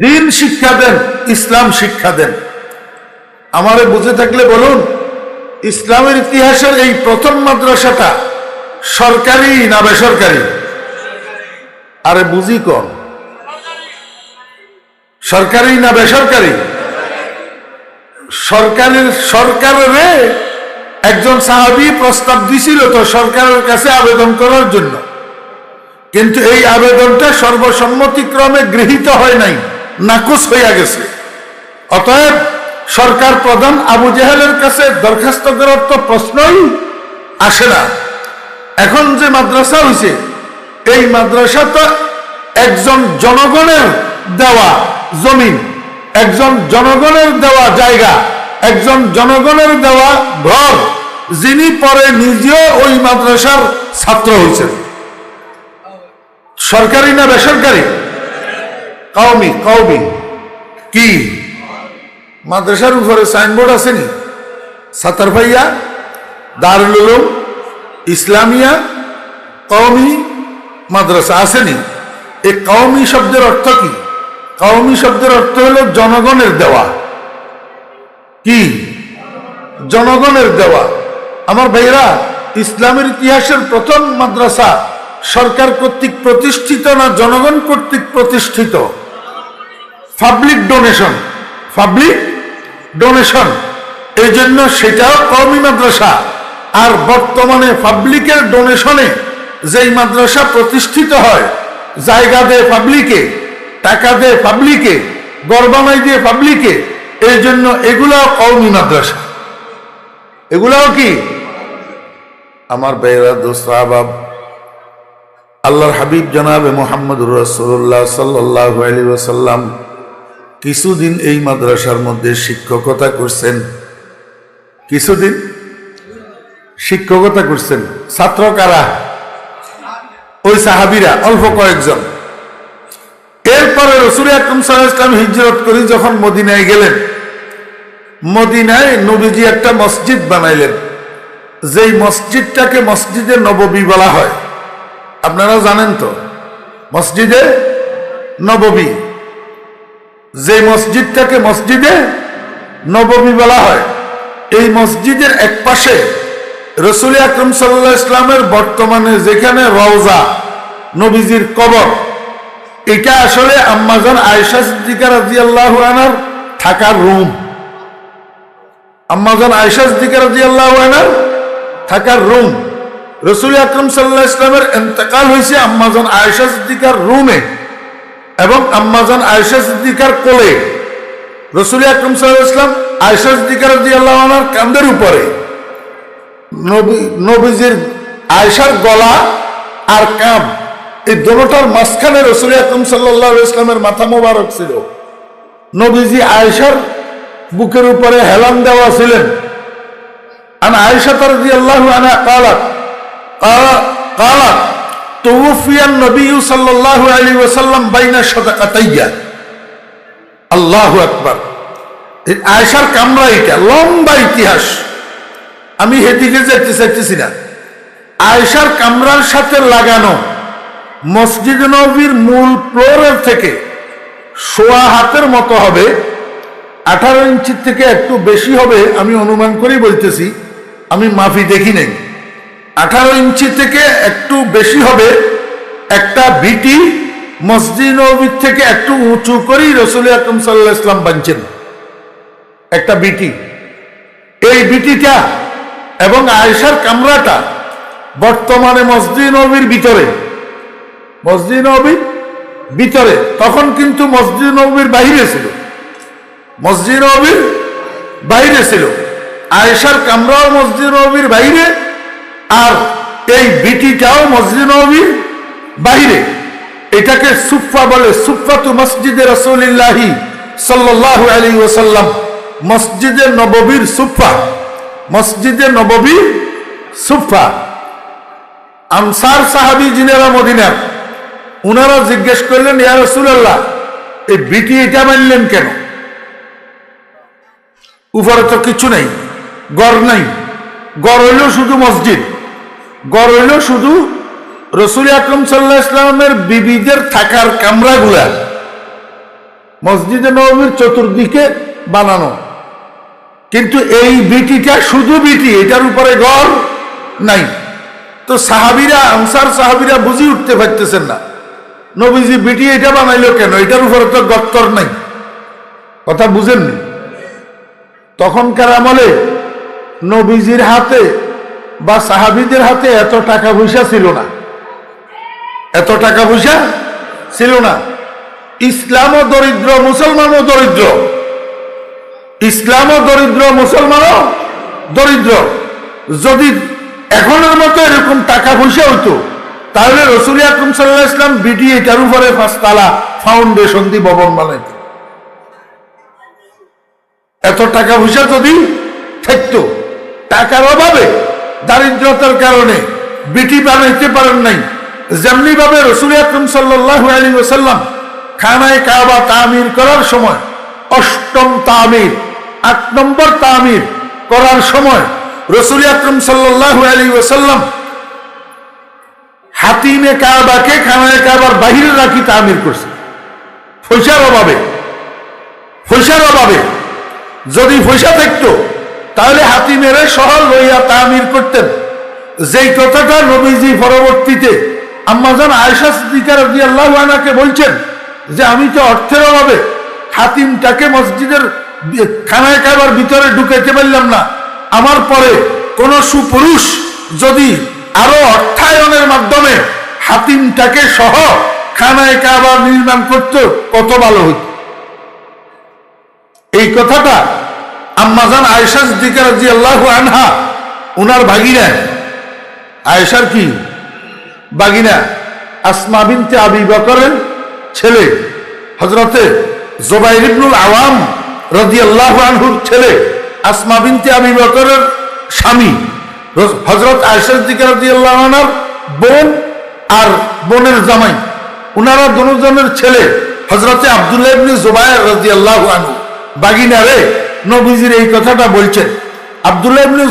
দিন শিক্ষা দেন, ইসলাম শিক্ষা দেন। আমারে বুঝে থাকলে বলুন, ইসলামের ইতিহাসের এই প্রথম মাদ্রাসাটা সরকারি না বেসরকারি? আরে বুঝি কম। সরকারি না বেসরকারি? সরকারের সরকারের একজন সাহাবি প্রস্তাব দিছিল তো সরকারের কাছে আবেদন করার জন্য। কিন্তু এই আবেদনটা সর্বসম্মতিক্রমে গৃহীত হয় নাই। নাকচ হইয়া গেছে। অতএব সরকার প্রধান আবু জেহেলের কাছে দরখাস্ত করার তো প্রশ্নই আসে না। এখন যে মাদ্রাসা হয়েছে এই মাদ্রাসা তো একজন জনগণের দেওয়া জমিন, একজন জনগণের দেওয়া জায়গা, একজন জনগণের দেওয়া ঘর, যিনি পরে নিজেও ওই মাদ্রাসার ছাত্র হয়েছেন সরকারি না বেসরকারি? কওমি কওমি। কি? মাদ্রাসার উপরে সাইনবোর্ড আসেনি? সাতার ভাইয়া, দারুল ইসলামিয়া, কওমি, মাদ্রাসা আসেনি। এই কওমি শব্দের অর্থ কি? কওমি শব্দের অর্থ হলো জনগণের দেওয়া। কি? জনগণের দেওয়া। আমার ভাইরা ইসলামের ইতিহাসের প্রথম মাদ্রাসা সরকার কর্তৃক প্রতিষ্ঠিত না জনগণ কর্তৃক প্রতিষ্ঠিত? পাবলিক ডোনেশন পাবলিক ডোনেশন এই জন্য সেটাও কওমি মাদ্রাসা। আর বর্তমানে পাবলিকের ডোনেশনে যেই মাদ্রাসা প্রতিষ্ঠিত হয়, জায়গা দেয় পাবলিকে টাকা দেয় পাবলিকে গরবানাই দিয়ে পাবলিকে এই জন্য এগুলাও কওমি মাদ্রাসা। এগুলাও কি? আমার দোস্ত আহবাব আল্লাহর হাবিব জনাবে মোহাম্মদ রসুল্লাহ সাল্লাহ আলী ওসাল্লাম কিছুদিন এই মাদ্রাসার মধ্যে শিক্ষকতা করছেন। কিছুদিন? শিক্ষকতা করছেন। ছাত্র কারা? ওই সাহাবিরা, অল্প কয়েকজন। এরপরে রসুল আকরম সাল্লাম হিজরত করে যখন মদিনায় গেলেন, মদিনায় নবীজি একটা মসজিদ বানাইলেন। যেই মসজিদটাকে মসজিদে নববী বলা হয়। আপনারা জানেন তো? মসজিদে নববী। যে মসজিদটাকে মসজিদে নববী বলা হয়, এই মসজিদের এক পাশে রসুল আকরম সাল্লাহ ইসলামের বর্তমানে যেখানে রওজা, নবীজির কবর, এটা আসলে আম্মাজান আয়সা সিদ্দিকা রাজি আল্লাহ আনার থাকার রুম। আম্মাজান আয়সা সিদ্দিকা রাজি আল্লাহ আনার থাকার রুম। রসুল আকরম সাল্লাহ ইসলামের এতেকাল হয়েছে আম্মাজান আয়সা সিদ্দিকার রুমে। আম্মাজান আয়সা সিদ্দিকার কোলে। রসুল আকরম আয়সা সিদ্দিকার আল্লাহ কান্দের উপরে। নবী, নবীজির আয়সার গলা আর কাম এই মাঝখানে রসুল আকরম সাল্লাহ ইসলামের মাথা মোবারক ছিল। নবীজি আয়সার বুকের উপরে হেলান দেওয়া ছিলেন। আয়সা রাজি আল্লাহ আনা কালাত কালাত নবী বাইনা আল্লাহু আয়সার কামরা এটা লম্বা ইতিহাস। আমি হেদিকে যেতে চাইতেছি না। আয়সার কামরার সাথে লাগানো মসজিদ নবীর মূল ফ্লোরের থেকে সোয়া হাতের মতো হবে, আঠারো ইঞ্চির থেকে একটু বেশি হবে, আমি অনুমান করেই বলতেছি। আমি মাফি দেখি নাই। আঠারো ইঞ্চি থেকে একটু বেশি হবে। একটা বিটি মসজিদ নবীর থেকে একটু উঁচু করেই রসুল আকরম সাল্লাহ ইসলাম বানছেন। একটা বিটি। এই বিটিটা এবং আয়সার কামরাটা বর্তমানে মসজিদ নবীর ভিতরে। মসজিদ নবীর ভিতরে। তখন কিন্তু মসজিদ নবীর বাহিরে ছিল। মসজিদ নবীর বাইরে ছিল। আয়েশার কামরাও মসজিদ নবীর বাইরে। আর এই বিটিটাও মসজিদ নবীর বাইরে এটাকে সুফা বলে সুফা তু মসজিদে রসুলিল্লাহি সাল্লাহ আলী ওসাল্লাম মসজিদে নববীর সুফা মসজিদে নববীর সুফা আনসার সাহাবি জিনেরা মদিনার, উনারা জিজ্ঞেস করলেন, ইয়া রসুল্লাহ এই বিটি এটা মানলেন কেন? উপরে তো কিছু নেই, গড় নাই। গড় হইল শুধু মসজিদ। গড় শুধু রসুল আকরম সাল্লাহ ইসলামের বিবিদের থাকার কামরাগুলা মসজিদে নবমীর চতুর্দিকে বানানো। কিন্তু এই বিটিটা শুধু বিটি, এটার উপরে ঘর নাই। তো সাহাবিরা, আনসার সাহাবিরা বুঝি উঠতে পারতেছেন না। নবীজি বিটি এটা বানাইলো কেন? এটার উপরে তো গত্তর নাই। কথা বুঝেননি? তখনকার আমলে নবীজির হাতে বা সাহাবিদের হাতে এত টাকা পয়সা ছিল না। এত টাকা পয়সা ছিল না। ইসলামও দরিদ্র, মুসলমানও দরিদ্র। ইসলামও দরিদ্র, মুসলমানও দরিদ্র। যদি এখনের মতো এরকম টাকা পয়সা হইতো, তাহলে রসুল আকরম সাল্লাহ ইসলাম বিডি এটার উপরে পাঁচতলা ফাউন্ডেশন দিয়ে ভবন বানাইত। এত টাকা পয়সা যদি থাকতো, টাকার অভাবে দারিদ্রতার কারণে বিটি বানাইতে পারেন নাই। যেমনি ভাবে রসুল আকরম সাল্লাহ আলী ওসাল্লাম খানায় কাবা তামির করার সময়, অষ্টম তামির, আট নম্বর তামির করার সময় রসুল আকরম সাল্লাহ আলী ওসাল্লাম হাতিমে কাবাকে খানায় কাবার বাহিরে রাখি তামির করছে। পয়সার অভাবে পয়সার অভাবে যদি পয়সা থাকতো তাহলে হাতিমেরে শহর লইয়া তামির করতেন। যেই কথাটা নবীজি পরবর্তীতে আম্মাজান আয়সা সিদ্দিকার বলছেন যে, আমি তো অর্থের অভাবে হাতিমটাকে মসজিদের খানায় খাবার ভিতরে ঢুকাইতে পারলাম না। আমার পরে কোন সুপুরুষ যদি আরও অর্থায়নের মাধ্যমে হাতিমটাকে সহ খানায় কাবার নির্মাণ করত, কত ভালো হইত? এই কথাটা আম্মাজান আয়সা সিদ্দিকা রাজি আল্লাহ আনহা, উনার ভাগিনা। আয়েশার কি? বাগিনা আসমা বিনতে আবি বকরের ছেলে। হজরতে জোবাইর ইবনুল আওয়াম রদি আল্লাহ আনহুর ছেলে। আসমা বিনতে আবি বকরের স্বামী। হজরত আয়েশা দিকে রদি আল্লাহ আনার বোন আর বোনের জামাই। উনারা দুজনের ছেলে। হজরতে আবদুল্লাহ ইবনে জোবাইর রদি আল্লাহ আনহু। বাগিনা রে নবীজির এই কথাটা বলছেন। আবদুল্লাহ ইবনে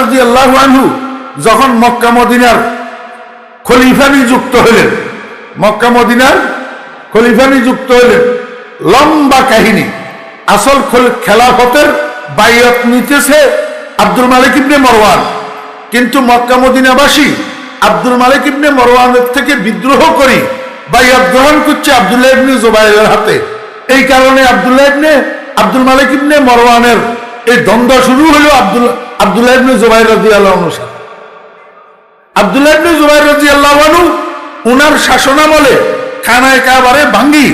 রদি আল্লাহ আনহু যখন মক্কা মদিনার খলিফা নিযুক্ত হলেন, মক্কা মদিনার খলিফা নিযুক্ত হলেন, লম্বা কাহিনী, আসল খেলাফতের বাইয়ত নিতেছে আব্দুল মালিক ইবনে মরওয়ান। কিন্তু মক্কা মদিনাবাসী আব্দুল মালিক ইবনে মরওয়ানের থেকে বিদ্রোহ করি বাইয়াত গ্রহণ করছে আবদুল্লাহ ইবনে জোবাইরের হাতে। এই কারণে আবদুল্লাহ ইবনে আব্দুল মালিক ইবনে মরওয়ানের এই দ্বন্দ্ব শুরু হলো আব্দুল, আবদুল্লাহ ইবনে জোবাইর রাদিয়াল্লাহু আনহু আবদুল্লাহ ইবনে জুবাইর রাদিয়াল্লাহু আনহু উনার শাসনামলে খানায় কাবারে ভাঙ্গি,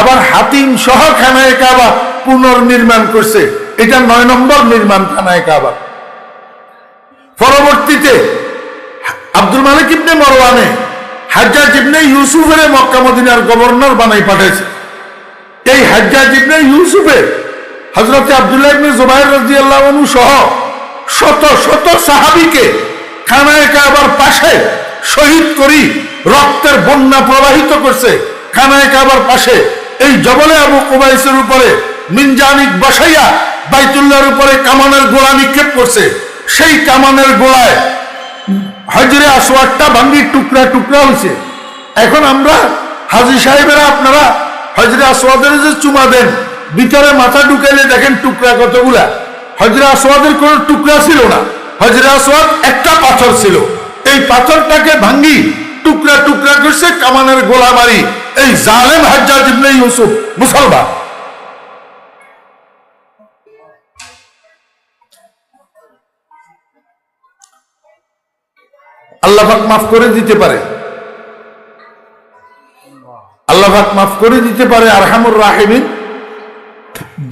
আবার হাতিম সহ খানায় কাবা পুনর্নির্মাণ করছে। এটা নয় নম্বর নির্মাণ খানায় কাবা। পরবর্তীতে আব্দুল মালিক ইবনে মরওয়ানে হাজ্জাজ ইবনে ইউসুফের মক্কা মদিনার গভর্নর বানাই পাঠাইছে। এই হাজ্জাজ ইবনে ইউসুফে হজরতে আবদুল্লাহ ইবনে জুবাইর রাদিয়াল্লাহু আনহু সহ শত শত সাহাবীকে খানায় কাবার পাশে শহীদ করি রক্তের বন্যা প্রবাহিত করছে। খানায় কাবার পাশে এই জবলে আবু কুবাইসের উপরে মিনজানিক বসাইয়া বাইতুল্লার উপরে কামানের গোড়া নিক্ষেপ করছে। সেই কামানের গোড়ায় হজরে আসোয়ারটা ভাঙ্গি টুকরা টুকরা হয়েছে এখন আমরা হাজি সাহেবেরা আপনারা হজরে আসোয়াদের যে চুমা দেন, ভিতরে মাথা ঢুকাইলে দেখেন টুকরা কতগুলা। হজরে আসোয়াদের কোনো টুকরা ছিল না। হজরে আসওয়াদ একটা পাথর ছিল। এই পাথরটাকে ভাঙ্গি টুকরা টুকরা করছে কামানের গোলা মারি এই জালেম হাজ্জাজ ইবনে ইউসুফ, মুসলমান। আল্লাহ মাফ করে দিতে পারে। আল্লাহ মাফ করে দিতে পারে আরহামুর রাহিমিন।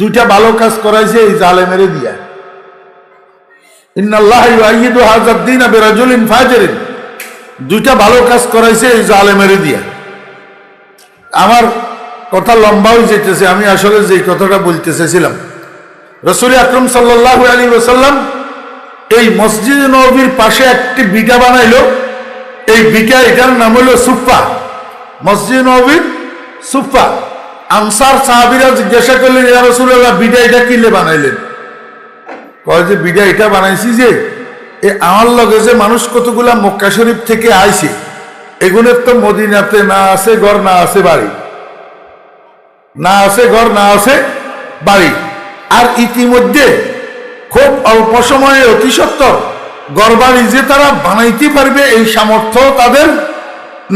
দুইটা ভালো কাজ করাইছে এই জালেমের দিয়া। দুইটা ভালো কাজ করাইছে এই জালেমেরে দিয়া। আমার কথা লম্বা হয়ে যেতেছে আমি আসলে যে কথাটা বলতে চেয়েছিলাম রসুল আকরম সাল্লাহ আলী ওসাল্লাম এই মসজিদ নবীর পাশে একটি বিটা বানাইলো। এই বিটা এটার নাম হলো সুফা মসজিদ নবীর সুফা, আনসার সাহাবিরা জিজ্ঞাসা করলেন, ইয়া রসুল্লাহ বিটা এটা কিলে বানাইলেন? কয় যে বিডা এটা বানাইছি যে, এ আমার লগে যে মানুষ কতগুলা মক্কা শরীফ থেকে আইছে এগুলোর তো মদিনাতে না আছে ঘর, না আছে বাড়ি। না আছে ঘর, না আছে বাড়ি। আর ইতিমধ্যে খুব অল্প সময়ে অতি সত্তর ঘর বাড়ি যে তারা বানাইতে পারবে, এই সামর্থ্য তাদের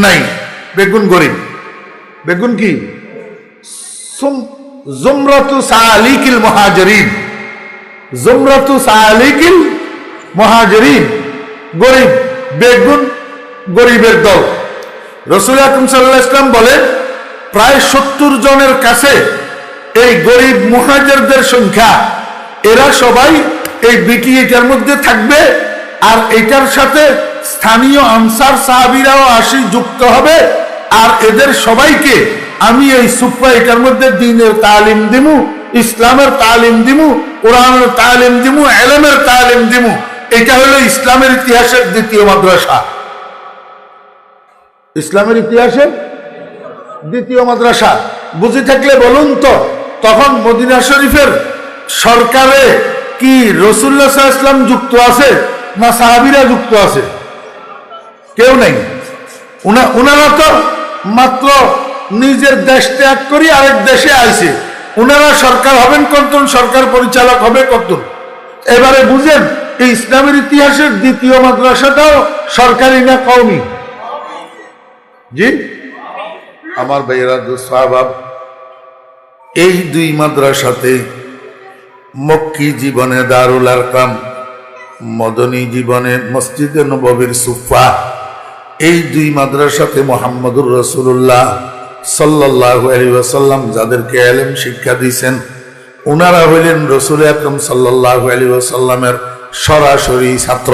নাই। বেগুন গরিব। বেগুন কি? জুমরাতু সালিকিল মহাজরিন। জুমরাতু সালিকিল মহাজরিন। গরিব, বেগুন, গরিবের দল। রসুল আকরম সাল্লাহ ইসলাম বলে প্রায় সত্তর জনের কাছে এই গরিব মহাজেরদের সংখ্যা, এরা সবাই এই বিটি এটার মধ্যে থাকবে আর এটার সাথে স্থানীয় আনসার সাহাবিরাও আসি যুক্ত হবে। আর এদের সবাইকে আমি এই সুপ্পা এটার মধ্যে দিনের তালিম দিমু, ইসলামের তালিম দিমু, কোরআনের তালিম দিমু, এলেমের তালিম দিমু। এটা হলো ইসলামের ইতিহাসের দ্বিতীয় মাদ্রাসা। ইসলামের ইতিহাসে দ্বিতীয় মাদ্রাসা। বুঝে থাকলে বলুন তো, তখন মদিনা শরীফের সরকারে কি আলাইহি ইসলাম যুক্ত আছে না সাহাবিরা যুক্ত আছে? কেউ নেই। উনারা তো মাত্র নিজের দেশ ত্যাগ করি, আরেক দেশে আইছে। উনারা সরকার হবেন কতন সরকার পরিচালক হবে কতন এবারে বুঝেন, এই ইসলামের ইতিহাসের দ্বিতীয় মাদ্রাসাটাও সরকারি না কওমি? জি? আমার ভাইয়েরা সাহাবাব, এই দুই মাদ্রাসাতে মক্কি জীবনে দারুল আরকাম, মদনী জীবনে মসজিদে নববীর সুফা এই দুই মাদ্রাসাতে মোহাম্মদুর রসুল্লাহ সাল্লাহ আলিবাসাল্লাম যাদেরকে এলেম শিক্ষা দিয়েছেন, ওনারা হইলেন রসুল আকরম সাল্লাহ আলিবাসাল্লামের সরাসরি ছাত্র।